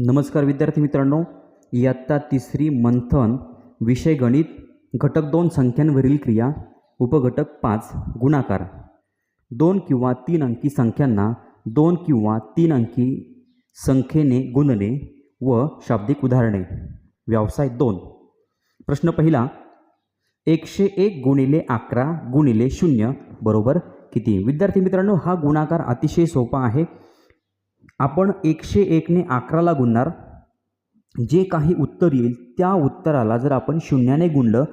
नमस्कार विद्यार्थी मित्रांनो इयत्ता तिसरी मंथन विषय गणित घटक दोन संख्यांवरील क्रिया उपघटक पाच गुणाकार. दोन किंवा तीन अंकी संख्यांना दोन किंवा तीन अंकी संख्येने गुणणे व शाब्दिक उदाहरणे. व्यवसाय दोन. प्रश्न पहिला एकशे एक गुणिले अकरा गुणिले शून्य बरोबर किती? विद्यार्थी मित्रांनो हा गुणाकार अतिशय सोपा आहे. आपण एकशे एकने अकराला गुणणार. जे काही उत्तर येईल त्या उत्तराला जर आपण शून्याने गुणलं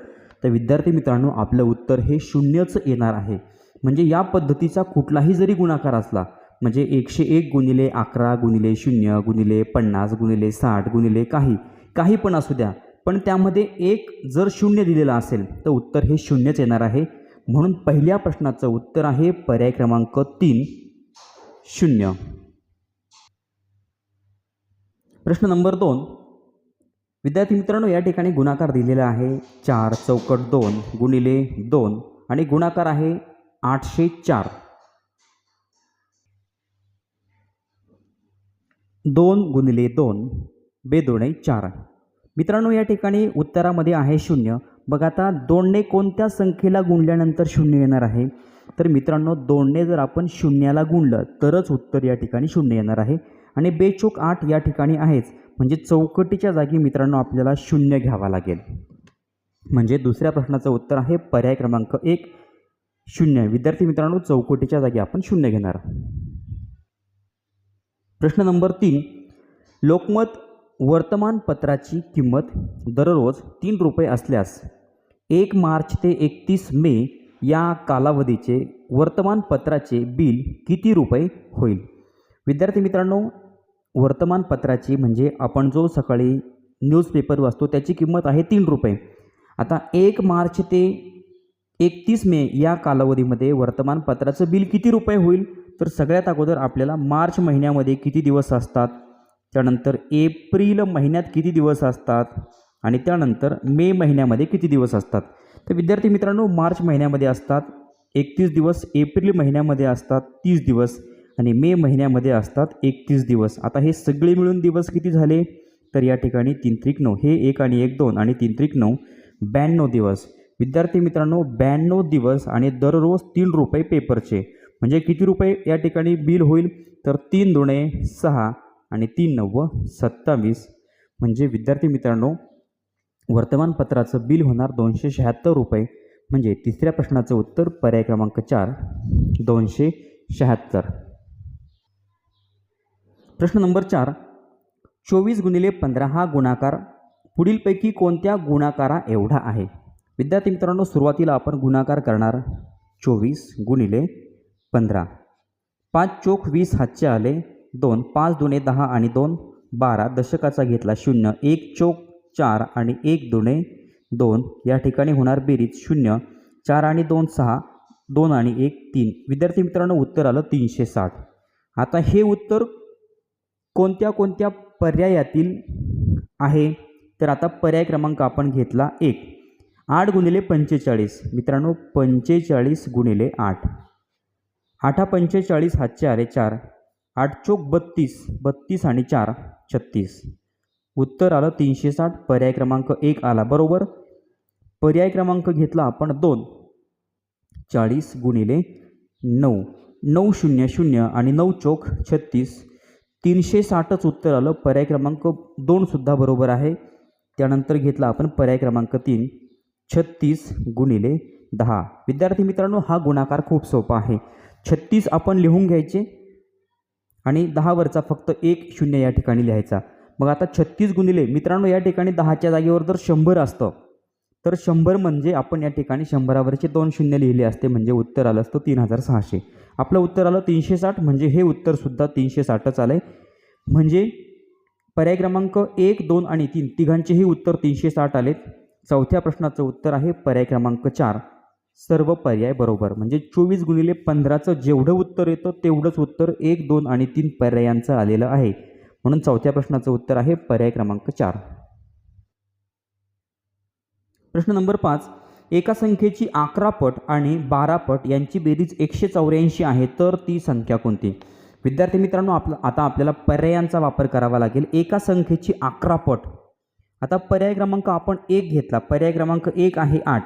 तर विद्यार्थी मित्रांनो आपलं उत्तर हे शून्यच येणार आहे. म्हणजे या पद्धतीचा कुठलाही जरी गुणाकार असला म्हणजे एकशे एक गुणिले अकरा गुणिले शून्य गुणिले पन्नास गुणिले साठ गुणिले काही काही पण असू द्या पण त्यामध्ये एक जर शून्य दिलेलं असेल तर उत्तर हे शून्यच येणार आहे. म्हणून पहिल्या प्रश्नाचं उत्तर आहे पर्याय क्रमांक तीन शून्य. प्रश्न नंबर दोन. विद्यार्थी मित्रांनो या ठिकाणी गुणाकार दिलेला आहे चार चौकट दोन गुणिले दोन आणि गुणाकार आहे आठशे चार. दोन गुणिले दोन बेदोणे चार. मित्रांनो या ठिकाणी उत्तरामध्ये आहे शून्य. बघ आता दोनने कोणत्या संख्येला गुणल्यानंतर शून्य येणार आहे? तर मित्रांनो दोनने जर आपण शून्याला गुणलं तरच उत्तर या ठिकाणी शून्य येणार आहे. आणि बेचूक आठ या ठिकाणी आहेच. म्हणजे चौकटीच्या जागी मित्रांनो आपल्याला शून्य घ्यावा लागेल. म्हणजे दुसऱ्या प्रश्नाचं उत्तर आहे पर्याय क्रमांक एक शून्य. विद्यार्थी मित्रांनो चौकटीच्या जागी आपण शून्य घेणार. प्रश्न नंबर तीन लोकमत वर्तमानपत्राची किंमत दररोज तीन रुपये असल्यास एक मार्च ते एकतीस मे या कालावधीचे वर्तमानपत्राचे बिल किती रुपये होईल? विद्यार्थी मित्रांनो वर्तमानपत्राची म्हणजे आपण जो सकाळी न्यूजपेपर वाचतो त्याची किंमत आहे तीन रुपये. आता एक मार्च ते एकतीस मे या कालावधीमध्ये वर्तमानपत्राचं बिल किती रुपये होईल? तर सगळ्यात अगोदर आपल्याला मार्च महिन्यामध्ये किती दिवस असतात? त्यानंतर एप्रिल महिन्यात किती दिवस असतात? आणि त्यानंतर मे महिन्यामध्ये किती दिवस असतात? तर विद्यार्थी मित्रांनो मार्च महिन्यामध्ये असतात एकतीस दिवस एप्रिल महिन्यामध्ये असतात तीस दिवस. आणि मे महिन्यामध्ये असतात एकतीस दिवस. आता हे सगळे मिळून दिवस किती झाले? तर या ठिकाणी तीन त्रिक नऊ. हे एक आणि एक दोन आणि तीन त्रिक नऊ. ब्याण्णव दिवस. विद्यार्थी मित्रांनो ब्याण्णव दिवस आणि दररोज तीन रुपये पेपरचे. म्हणजे किती रुपये या ठिकाणी बिल होईल? तर तीन दोने सहा आणि तीन नव्व सत्तावीस. म्हणजे विद्यार्थी मित्रांनो वर्तमानपत्राचं बिल होणार दोनशे शहात्तर रुपये. म्हणजे तिसऱ्या प्रश्नाचं उत्तर पर्याय क्रमांक चार दोनशे शहात्तर. प्रश्न नंबर चार. चोवीस गुणिले पंधरा हा गुणाकार. पुढीलपैकी कोणत्या गुणाकारा एवढा आहे? विद्यार्थी मित्रांनो सुरुवातीला आपण गुणाकार करणार. चोवीस गुणिले पंधरा. पाच चोख वीस हातचे आले. दोन पाच दुणे दहा आणि दोन. बारा दशकाचा घेतला शून्य. एक चोक चार आणि एक दुणे दोन. या ठिकाणी होणार बेरीज शून्य. चार आणि दोन सहा. दोन आणि एक तीन. विद्यार्थी मित्रांनो उत्तर आलं तीनशे साठ. आता हे उत्तर कोणत्या कोणत्या पर्यायातील आहे? तर आता पर्याय क्रमांक आपण घेतला एक. आठ गुणिले पंचेचाळीस. मित्रांनो पंचेचाळीस गुणिले आठ. आठा पंचेचाळीस हातचे आरे चार. आठ चोक बत्तीस. बत्तीस आणि चार छत्तीस. उत्तर आलं तीनशे साठ. पर्याय क्रमांक एक आला बरोबर. पर्याय क्रमांक घेतला आपण दोन. चाळीस गुणिले नऊ. नऊ शून्य शून्य आणि नऊ चोक छत्तीस. तीनशे साठच उत्तर आलं. पर्याय क्रमांक दोनसुद्धा बरोबर आहे. त्यानंतर घेतला आपण पर्याय क्रमांक तीन. छत्तीस गुणिले दहा. विद्यार्थी मित्रांनो हा गुणाकार खूप सोपा आहे. छत्तीस आपण लिहून घ्यायचे आणि दहावरचा फक्त एक शून्य या ठिकाणी लिहायचा. मग आता छत्तीस गुणिले मित्रांनो या ठिकाणी दहाच्या जागेवर जर शंभर असतं तर शंभर म्हणजे आपण या ठिकाणी शंभरावरचे दोन शून्य लिहिले असते म्हणजे उत्तर आलं असतं तीन हजार सहाशे. आपलं उत्तर आलं तीनशे साठ म्हणजे हे उत्तरसुद्धा तीनशे साठच आलं आहे म्हणजे पर्याय क्रमांक एक दोन आणि तीन तिघांचेही उत्तर तीनशे साठ आलेत. चौथ्या प्रश्नाचं उत्तर आहे पर्याय क्रमांक चार सर्व पर्याय बरोबर. म्हणजे चोवीस गुणिले पंधराचं जेवढं उत्तर येतं तेवढंच उत्तर एक दोन आणि तीन पर्यायांचं आलेलं आहे. म्हणून चौथ्या प्रश्नाचं उत्तर आहे पर्याय क्रमांक चार. प्रश्न नंबर पाच एका संख्येची अकरा पट आणि बारा पट यांची बेरीज एकशे चौऱ्याऐंशी आहे तर ती संख्या कोणती? विद्यार्थी मित्रांनो आपलं आता आपल्याला पर्यायांचा वापर करावा लागेल. एका संख्येची अकरा पट. आता पर्याय क्रमांक आपण एक घेतला. पर्याय क्रमांक एक आहे आठ.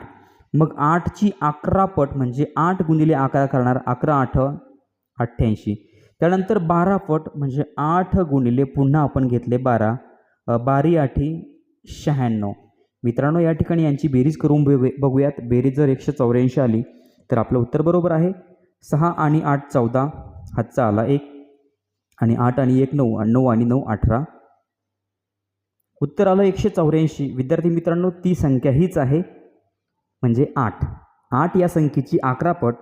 मग आठची अकरा पट म्हणजे आठ गुणिले अकरा करणार अकरा आठ अठ्ठ्याऐंशी. त्यानंतर बारा पट म्हणजे आठ गुणिले पुन्हा आपण घेतले बारा. बारी आठी शहाण्णव. मित्रांनो या ठिकाणी यांची बेरीज करून बघूयात. बेरीज जर एकशे चौऱ्याऐंशी आली तर आपलं उत्तर बरोबर आहे. सहा आणि आठ चौदा हातचा आला एक. आणि आठ आणि एक नऊ आणि नऊ आणि नऊ अठरा. उत्तर आलं एकशे चौऱ्याऐंशी. विद्यार्थी मित्रांनो ती संख्या हीच आहे म्हणजे आठ. आठ या संख्येची अकरा पट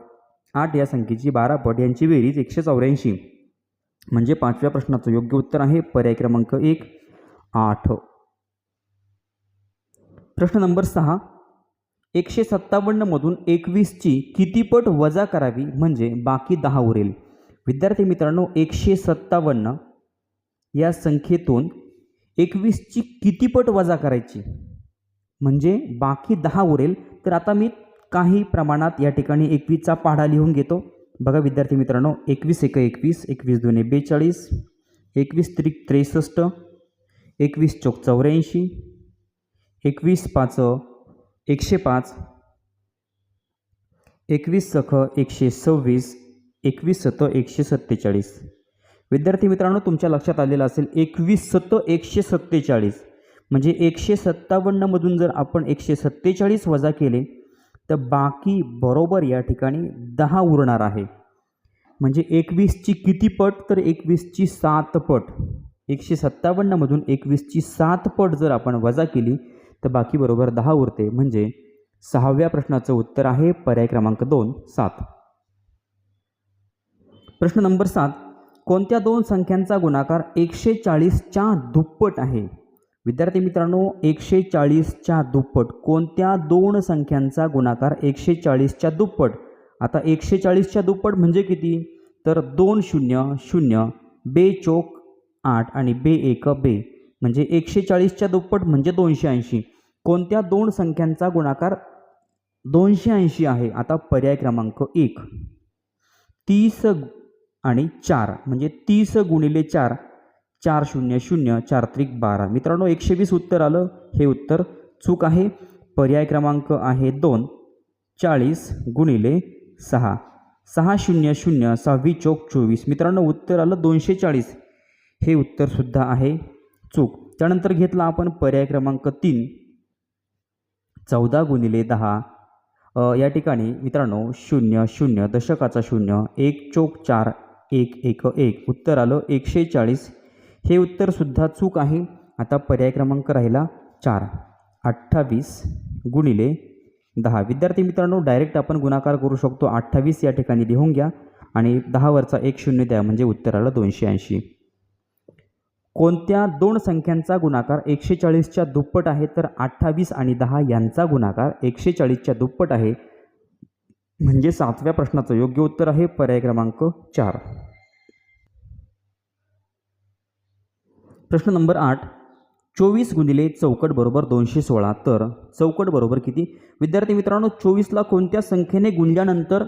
आठ या संख्येची बारा पट यांची बेरीज एकशे चौऱ्याऐंशी. म्हणजे पाचव्या प्रश्नाचं योग्य उत्तर आहे. पर्याय क्रमांक एक आठ. प्रश्न नंबर सहा. एकशे सत्तावन्नमधून एकवीसची कितीपट वजा करावी म्हणजे बाकी दहा उरेल? विद्यार्थी मित्रांनो एकशे सत्तावन्न. या संख्येतून एकवीसची कितीपट वजा करायची? म्हणजे बाकी दहा उरेल. तर आता मी काही प्रमाणात या ठिकाणी एकवीसचा पाढा लिहून घेतो. बघा विद्यार्थी मित्रांनो एकवीस एक एकवीस एकवीस दोन्ही बेचाळीस एकवीस त्रिक त्रेसष्ट एकवीस चौक चौऱ्याऐंशी एकवीस पाच एकशे पाच. एकवीस सख एकशे सव्वीस एकवीस सत एकशे सत्तेचाळीस. विद्यार्थी मित्रांनो तुमच्या लक्षात आलेलं असेल एकवीस सत एकशे सत्तेचाळीस. म्हणजे एकशे सत्तावन्नमधून जर आपण एकशे सत्तेचाळीस वजा केले तर बाकी बरोबर या ठिकाणी दहा उरणार आहे. म्हणजे एकवीसची किती पट? तर एकवीसची सात पट. एकशे सत्तावन्नमधून एकवीसची सात पट जर आपण वजा केली तर बाकी बरोबर दहा उरते. म्हणजे सहाव्या प्रश्नाचं उत्तर आहे पर्याय क्रमांक दोन सात. प्रश्न नंबर सात. कोणत्या दोन संख्यांचा गुणाकार एकशे चाळीसच्या दुप्पट आहे? विद्यार्थी मित्रांनो एकशे चाळीसच्या दुप्पट. कोणत्या दोन संख्यांचा गुणाकार एकशे चाळीसच्या दुप्पट? आता एकशे चाळीसच्या दुप्पट म्हणजे किती? तर दोन शून्य शून्य बे चोक आठ आणि बे एक बे. म्हणजे एकशे चाळीसच्या दुप्पट म्हणजे दोनशे ऐंशी. कोणत्या दोन संख्यांचा गुणाकार दोनशे ऐंशी आहे? आता पर्याय क्रमांक एक. तीस आणि चार. म्हणजे तीस गुणिले चार चार शून्य शून्य चार त्रिक बारा. मित्रांनो एकशे वीस उत्तर आलं. हे उत्तर चूक आहे. पर्याय क्रमांक आहे दोन. चाळीस गुणिले सहा. सहा शून्य शून्य सहावी चौक चोवीस. मित्रांनो उत्तर आलं दोनशे चाळीस हे उत्तरसुद्धा आहे. चूक. त्यानंतर घेतला आपण पर्याय क्रमांक तीन. चौदा गुणिले दहा. या ठिकाणी मित्रांनो शून्य शून्य दशकाचा शून्य एक चोक चार एक एक एक. उत्तर आलं एकशे चाळीस. हे उत्तरसुद्धा चूक आहे. आता पर्याय क्रमांक राहिला चार. अठ्ठावीस गुणिले दहा. विद्यार्थी मित्रांनो डायरेक्ट आपण गुणाकार करू शकतो. अठ्ठावीस या ठिकाणी लिहून घ्या आणि दहावरचा एक शून्य द्या. म्हणजे उत्तर आलं दोनशे ऐंशी. कोणत्या दोन संख्यांचा गुणाकार एकशे चाळीसच्या दुप्पट आहे तर अठ्ठावीस आणि दहा यांचा गुणाकार एकशे चाळीसच्या दुप्पट आहे. म्हणजे सातव्या प्रश्नाचं योग्य उत्तर आहे पर्याय क्रमांक चार. प्रश्न नंबर आठ. चोवीस गुणिले चौकट बरोबर दोनशे सोळा तर चौकट बरोबर किती? विद्यार्थी मित्रांनो चोवीसला कोणत्या संख्येने गुणल्यानंतर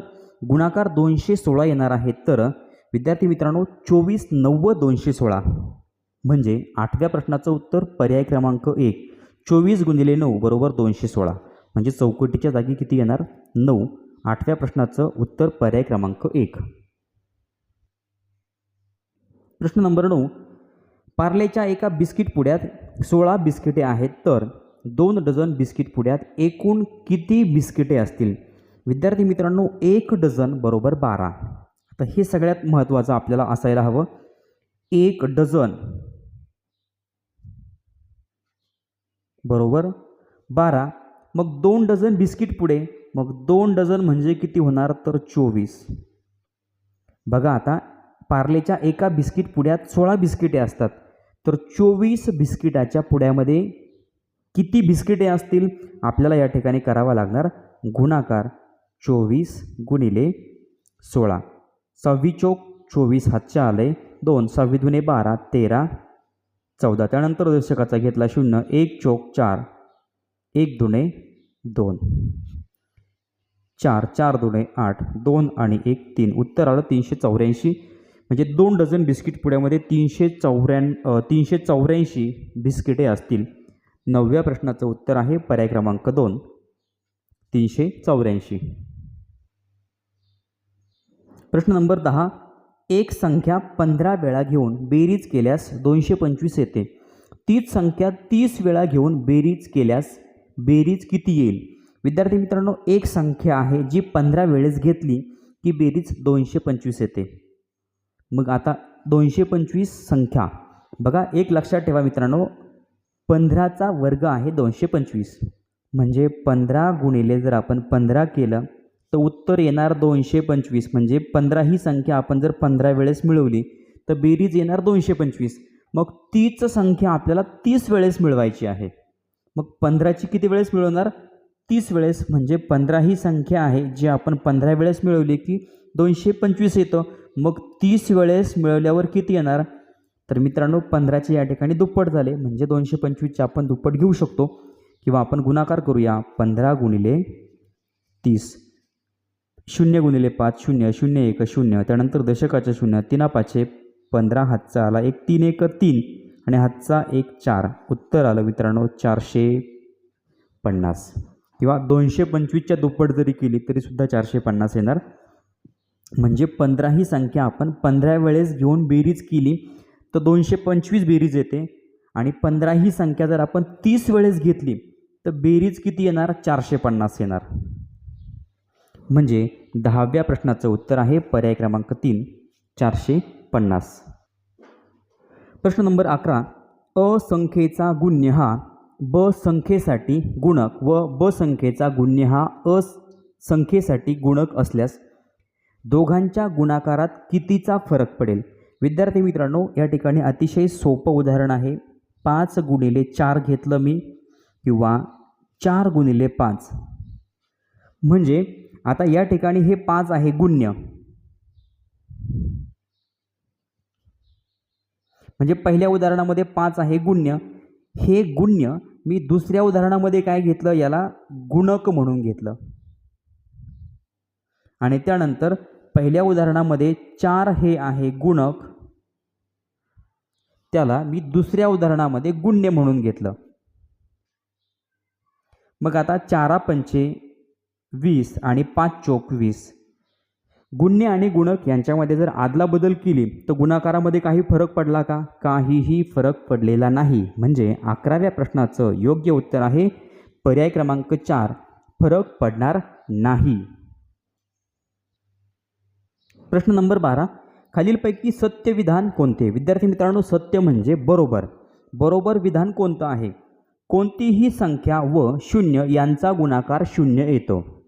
गुणाकार दोनशे सोळा येणार आहे? तर विद्यार्थी मित्रांनो चोवीस नव्वद दोनशे सोळा. म्हणजे आठव्या प्रश्नाचं उत्तर पर्याय क्रमांक एक चोवीस गुणिले नऊ बरोबर दोनशे सोळा. म्हणजे चौकटीच्या जागी किती येणार? नऊ. आठव्या प्रश्नाचं उत्तर पर्याय क्रमांक एक. प्रश्न नंबर नऊ. पार्लेच्या एका बिस्किट पुड्यात सोळा बिस्किटे आहेत तर दोन डझन बिस्किट पुड्यात एकूण किती बिस्किटे असतील? विद्यार्थी मित्रांनो एक डझन बरोबर बारा. आता हे सगळ्यात महत्त्वाचं आपल्याला असायला हवं. एक डझन बरोबर? बारा. मग दोन डझन बिस्किट पुढे. मग दोन डझन म्हणजे किती होणार तर चोवीस. बघा आता पार्लेच्या एका बिस्किट पुड्यात सोळा बिस्किटे असतात. तर चोवीस बिस्किटाच्या पुड्यामध्ये किती बिस्किटे असतील? आपल्याला या ठिकाणी करावा लागणार. गुणाकार चोवीस गुणिले सोळा. सव्वी चौक चोवीस हातच्या आले दोन. सव्वी दुने बारा तेरा. चौदा. त्यानंतर दशकाचा घेतला शून्य. एक चौक चार. एक दुणे दोन. चार चार दुणे आठ दोन आणि एक तीन. उत्तर आलं तीनशे चौऱ्याऐंशी. म्हणजे दोन डझन बिस्किट पुड्यामध्ये तीनशे चौऱ्या तीनशे चौऱ्याऐंशी बिस्किटे असतील. नवव्या प्रश्नाचं उत्तर आहे पर्याय क्रमांक दोन. तीनशे चौऱ्याऐंशी. प्रश्न नंबर दहा. एक संख्या पंधरा वेळा घेऊन बेरीज केल्यास दोनशे पंचवीस येते. तीच संख्या तीस वेळा घेऊन बेरीज केल्यास बेरीज किती येईल? विद्यार्थी मित्रांनो एक संख्या आहे जी पंधरा वेळेस घेतली की बेरीज दोनशे पंचवीस येते. मग आता दोनशे पंचवीस संख्या. बघा एक लक्षात ठेवा मित्रांनो पंधराचा वर्ग आहे दोनशे पंचवीस. म्हणजे पंधरा गुणिले जर आपण पंधरा केलं तर उत्तर येणार दोनशे पंचवीस म्हणजे पंधरा ही संख्या आपण जर पंधरा वेळेस मिळवली तर बेरीज येणार दोनशे पंचवीस. मग तीच संख्या आपल्याला तीस वेळेस मिळवायची आहे. मग पंधराची किती वेळेस मिळवणार? तीस वेळेस म्हणजे पंधरा ही संख्या आहे जी आपण पंधरा वेळेस मिळवली की दोनशे पंचवीस येतं. मग तीस वेळेस मिळवल्यावर किती येणार? तर मित्रांनो पंधराचे या ठिकाणी दुप्पट झाले म्हणजे दोनशे पंचवीसचे आपण दुप्पट घेऊ शकतो. किंवा आपण गुणाकार करूया पंधरा गुणिले तीस. शून्य गुणिले पाच शून्य शून्य एक शून्य त्यानंतर दशकाचं शून्य तीना पाचशे पंधरा हातचा आला एक तीन एक तीन आणि हातचा एक चार. उत्तर आलं मित्रांनो चारशे पन्नास. किंवा दोनशे पंचवीसच्या दुप्पट जरी केली तरीसुद्धा चारशे पन्नास येणार. म्हणजे पंधरा ही संख्या आपण पंधरा वेळेस घेऊन बेरीज केली तर दोनशे पंचवीस बेरीज येते. आणि पंधरा ही संख्या जर आपण तीस वेळेस घेतली तर बेरीज किती येणार? चारशे पन्नास येणार. म्हणजे दहाव्या प्रश्नाचं उत्तर आहे पर्याय क्रमांक तीन चारशे पन्नास. प्रश्न नंबर अकरा असंख्येचा गुण्य हा ब संख्येसाठी गुणक व ब संख्येचा गुण्य हा अ संख्येसाठी गुणक असल्यास दोघांच्या गुणाकारात कितीचा फरक पडेल? विद्यार्थी मित्रांनो या ठिकाणी अतिशय सोपं उदाहरण आहे. पाच गुणिले चार घेतलं मी किंवा चार गुणिले पाच. म्हणजे आता या ठिकाणी हे पाच आहे गुण्य. म्हणजे पहिल्या उदाहरणामध्ये पाच आहे गुण्य. हे गुण्य मी दुसऱ्या उदाहरणामध्ये काय घेतलं? याला गुणक म्हणून घेतलं. आणि त्यानंतर पहिल्या उदाहरणामध्ये चार हे आहे गुणक. त्याला मी दुसऱ्या उदाहरणामध्ये गुण्य म्हणून घेतलं. मग आता चारा पंचे वीस आणि पाच चोक वीस. गुण्य आणि गुणक यांच्यामध्ये जर आदला बदल केली तर गुणाकारामध्ये काही फरक पडला का? काहीही फरक पडलेला नाही. म्हणजे अकराव्या प्रश्नाचं योग्य उत्तर आहे पर्याय क्रमांक चार फरक पडणार नाही. प्रश्न नंबर बारा खालीलपैकी सत्य विधान कोणते? विद्यार्थी मित्रांनो सत्य म्हणजे बरोबर. बरोबर विधान कोणतं आहे? कोणतीही संख्या व शून्य यांचा गुणाकार शून्य येतो.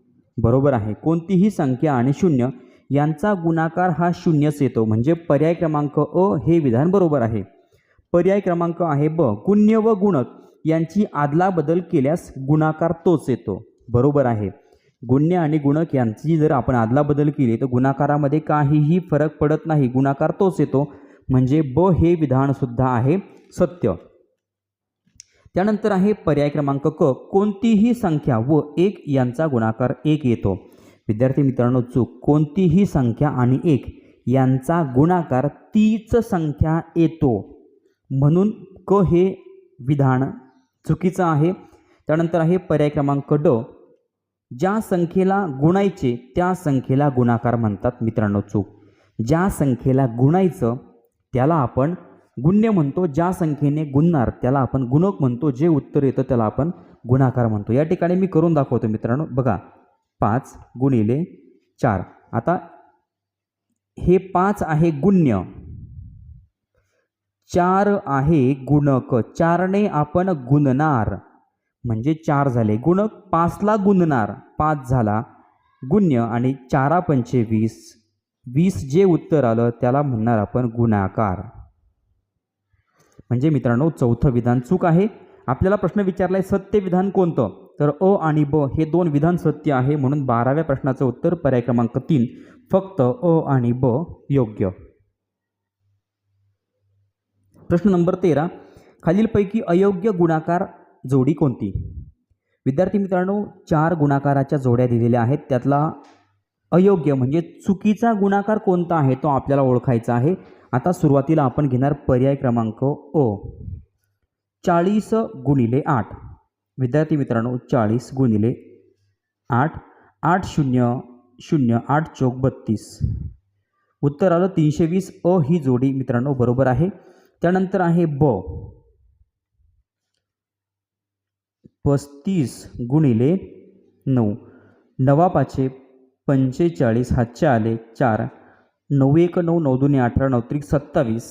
बरोबर आहे. कोणतीही संख्या आणि शून्य यांचा गुणाकार हा शून्यच येतो. म्हणजे पर्याय क्रमांक अ हे विधान बरोबर आहे. पर्याय क्रमांक आहे ब. गुण्य व गुणक यांची आदलाबदल केल्यास गुणाकार तोच येतो. बरोबर आहे. गुण्य आणि गुणक यांची जर आपण आदलाबदल केली तर गुणाकारामध्ये काहीही फरक पडत नाही. गुणाकार तोच येतो. म्हणजे ब हे विधानसुद्धा आहे सत्य. त्यानंतर आहे पर्याय क्रमांक क कोणतीही संख्या व एक यांचा गुणाकार एक येतो. विद्यार्थी मित्रांनो चूक. कोणतीही संख्या आणि एक यांचा गुणाकार तीच संख्या येतो. म्हणून क हे विधान चुकीचं आहे. त्यानंतर आहे पर्याय क्रमांक ड ज्या संख्येला गुणायचे त्या संख्येला गुणाकार म्हणतात मित्रांनो चूक. ज्या संख्येला गुणायचं त्याला आपण गुण्य म्हणतो ज्या संख्येने गुणणार त्याला आपण गुणक म्हणतो जे उत्तर येतं त्याला आपण गुणाकार म्हणतो. या ठिकाणी मी करून दाखवतो मित्रांनो. बघा पाच गुणिले चार. आता हे पाच आहे गुण्य. चार आहे गुणक. चारने आपण गुणणार. म्हणजे चार झाले. गुणक पाचला गुणणार. पाच झाला गुण्य. आणि चारा पंचे वीस. वीस जे उत्तर आलं त्याला म्हणणार आपण गुणाकार. म्हणजे मित्रांनो चौथं विधान चूक आहे. आपल्याला प्रश्न विचारला आहे सत्य विधान कोणतं? तर अ आणि ब हे दोन विधान सत्य आहे म्हणून बाराव्या प्रश्नाचं उत्तर पर्याय क्रमांक तीन. फक्त अ आणि ब योग्य. प्रश्न नंबर तेरा. खालीलपैकी अयोग्य गुणाकार जोडी कोणती? विद्यार्थी मित्रांनो चार गुणाकाराच्या जोड्या दिलेल्या आहेत. त्यातला अयोग्य म्हणजे चुकीचा गुणाकार कोणता आहे तो आपल्याला ओळखायचा आहे. आता सुरुवातीला आपण घेणार पर्याय क्रमांक ओ. चाळीस गुणिले आठ. विद्यार्थी मित्रांनो चाळीस गुणिले आठ. आठ शून्य शून्य आठ चौक बत्तीस. उत्तर आलं तीनशे वीस. अ ही जोडी मित्रांनो बरोबर आहे. त्यानंतर आहे ब. पस्तीस गुणिले नऊ. नवा पाचशे पंचेचाळीस. हातचे आले चार. नऊ एक नऊ नऊ दोन्ही अठरा नऊ त्रिक सत्तावीस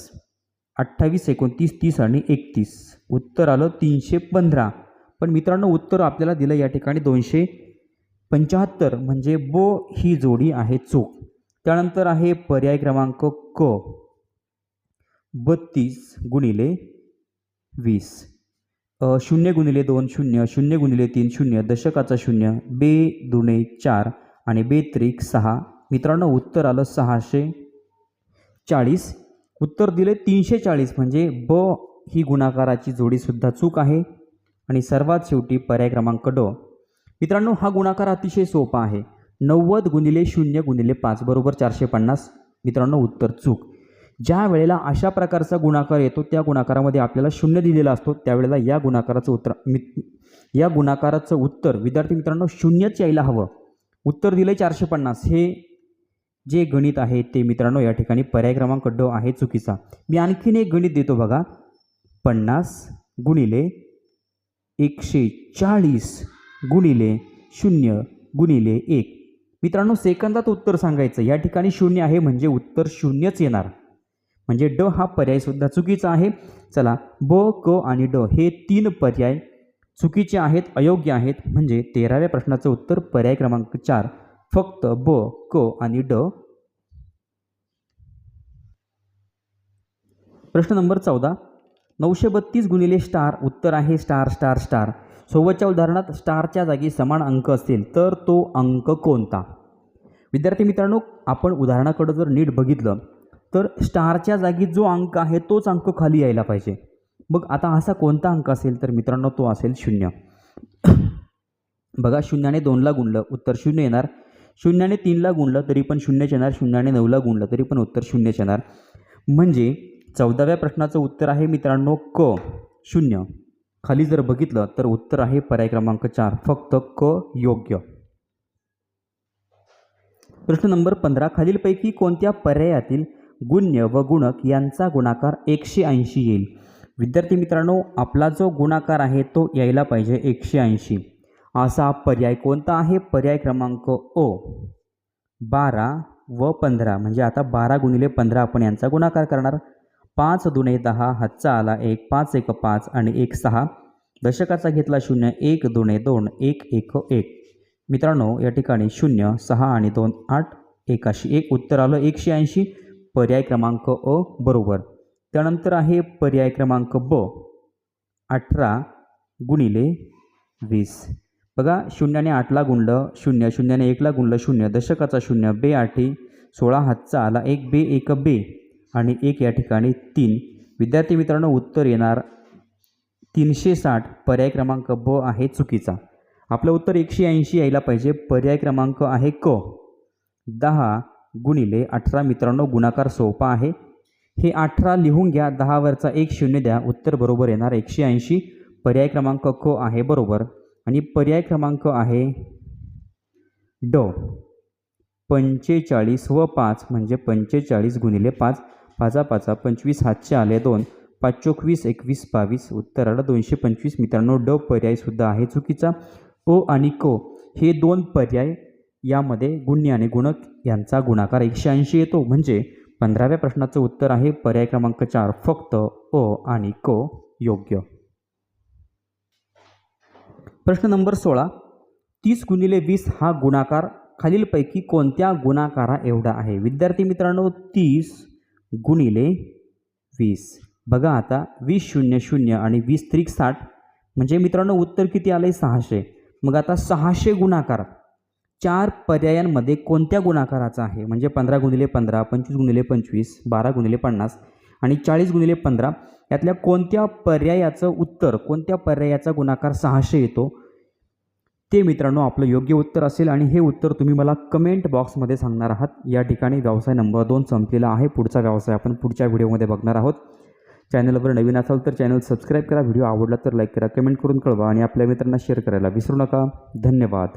अठ्ठावीस एकोणतीस तीस आणि एकतीस. उत्तर आलं तीनशे पंधरा. पण मित्रांनो उत्तर आपल्याला दिलं या ठिकाणी दोनशे पंच्याहत्तर. म्हणजे बो ही जोडी आहे चोख. त्यानंतर आहे पर्याय क्रमांक क. बत्तीस गुणिले वीस. शून्य गुणिले दोन शून्य शून्य गुणिले तीन शून्य दशकाचा शून्य बे दुणे चार आणि बे त्रिक सहा. मित्रांनो उत्तर आलं सहाशे चाळीस. उत्तर दिले तीनशे चाळीस म्हणजे ब ही गुणाकाराची जोडीसुद्धा चूक आहे. आणि सर्वात शेवटी पर्याय क्रमांक ड. मित्रांनो हा गुणाकार अतिशय सोपा आहे. नव्वद गुणिले शून्य गुणिले पाच बरोबर चारशे पन्नास. मित्रांनो उत्तर चूक. ज्या वेळेला अशा प्रकारचा गुणाकार येतो त्या गुणाकारामध्ये आपल्याला शून्य दिलेला असतो. त्यावेळेला या गुणाकाराचं उत्तर या गुणाकाराचं उत्तर विद्यार्थी मित्रांनो शून्यच यायला हवं. उत्तर दिलं चारशे पन्नास. हे जे गणित आहे ते मित्रांनो या ठिकाणी पर्याय क्रमांक ड आहे चुकीचा. मी आणखीन एक गणित देतो बघा. पन्नास गुणिले एकशे चाळीस गुणिले शून्य गुणिले एक. मित्रांनो सेकंदात उत्तर सांगायचं. या ठिकाणी शून्य आहे म्हणजे उत्तर शून्यच येणार. म्हणजे ड हा पर्यायसुद्धा चुकीचा आहे. चला ब क आणि ड हे तीन पर्याय चुकीचे आहेत अयोग्य आहेत. म्हणजे तेराव्या प्रश्नाचं उत्तर पर्याय क्रमांक चार. फक्त ब क आणि ड. प्रश्न नंबर चौदा. नऊशे बत्तीस गुणिले स्टार उत्तर आहे स्टार स्टार स्टार. सोबतच्या उदाहरणात स्टारच्या जागी समान अंक असतील तर तो अंक कोणता? विद्यार्थी मित्रांनो आपण उदाहरणाकडं जर नीट बघितलं तर स्टारच्या जागी जो अंक आहे तोच अंक खाली यायला पाहिजे. मग आता असा कोणता अंक असेल तर मित्रांनो तो असेल शून्य. बघा शून्याने दोनला गुणलं उत्तर शून्य येणार. शून्याने तीनला गुणलं तरी पण शून्यच येणार शून्याने नऊला गुणलं तरी पण उत्तर शून्यच येणार. म्हणजे चौदाव्या प्रश्नाचं उत्तर आहे मित्रांनो क शून्य. खाली जर बघितलं तर उत्तर आहे पर्याय क्रमांक चार फक्त क योग्य. प्रश्न नंबर पंधरा खालीलपैकी कोणत्या पर्यायातील गुण्य व गुणक यांचा गुणाकार एकशे ऐंशी येईल? विद्यार्थी मित्रांनो आपला जो गुणाकार आहे तो यायला पाहिजे एकशे ऐंशी. असा पर्याय कोणता आहे? पर्याय क्रमांक ओ. बारा व पंधरा. म्हणजे आता बारा गुणिले पंधरा आपण यांचा गुणाकार करणार. पाच दुने दहा हातचा आला एक पाच एक पाच आणि एक सहा. दशकाचा घेतला शून्य एक दुणे दोन एक एक एक. मित्रांनो या ठिकाणी शून्य सहा आणि दोन आठ एकाशी एक. उत्तर आलं एकशे ऐंशी. पर्याय क्रमांक अ बरोबर. त्यानंतर आहे पर्याय क्रमांक ब. अठरा गुणिले वीस. बघा शून्याने आठला गुणलं शून्य शून्याने एकला गुणलं शून्य दशकाचा शून्य बे आठी सोळा हातचा आला एक बे एक बे आणि एक या ठिकाणी तीन. विद्यार्थी मित्रांनो उत्तर येणार तीनशे साठ पर्याय क्रमांक ब आहे चुकीचा. आपलं उत्तर एकशे ऐंशी यायला पाहिजे. पर्याय क्रमांक आहे क. दहा गुणिले अठरा मित्रांनो गुणाकार सोपा आहे. हे अठरा लिहून घ्या. दहावरचा एक शून्य द्या. उत्तर बरोबर येणार एकशे ऐंशी. पर्याय क्रमांक क आहे बरोबर. आणि पर्याय क्रमांक आहे ड. पंचेचाळीस व पाच म्हणजे पंचेचाळीस गुणिले पाच. पाचा पाचा पंचवीस हातचे आले दोन. पाच चोवीस एकवीस बावीस उत्तराला दोनशे पंचवीस. मित्रांनो ड पर्यायसुद्धा आहे चुकीचा. ओ आणि को हे दोन पर्याय यामध्ये गुण्य आणि गुणक यांचा गुणाकार एकशे ऐंशी येतो. म्हणजे पंधराव्या प्रश्नाचं उत्तर आहे पर्याय क्रमांक चार. फक्त अ आणि क योग्य. प्रश्न नंबर सोळा. तीस गुणिले वीस हा गुणाकार. खालीलपैकी कोणत्या गुणाकारा एवढा आहे? विद्यार्थी मित्रांनो तीस गुणिले वीस. बघा आता वीस शून्य शून्य आणि वीस त्रिक साठ. म्हणजे मित्रांनो उत्तर किती आलं आहे सहाशे. मग आता सहाशे गुणाकार. चार पर्यायांमध्ये कोणत्या गुणाकाराचा आहे? म्हणजे पंधरा गुणिले पंधरा पंचवीस गुणिले पंचवीस बारा गुणिले पन्नास. आणि चाळीस गुणिले पंधरा यातल्या कोणत्या पर्यायाचं उत्तर कोणत्या पर्यायाचा गुणाकार सहाशे येतो? ते मित्रांनो आपलं योग्य उत्तर असेल आणि हे उत्तर तुम्ही मला कमेंट बॉक्समध्ये सांगणार आहात. या ठिकाणी व्यवसाय नंबर दोन संपलेला आहे. पुढचा व्यवसाय आपण पुढच्या व्हिडिओमध्ये बघणार आहोत. चॅनलवर नवीन असाल तर चॅनल सबस्क्राईब करा. व्हिडिओ आवडला तर लाईक करा कमेंट करून कळवा आणि आपल्या मित्रांना शेअर करायला विसरू नका. धन्यवाद.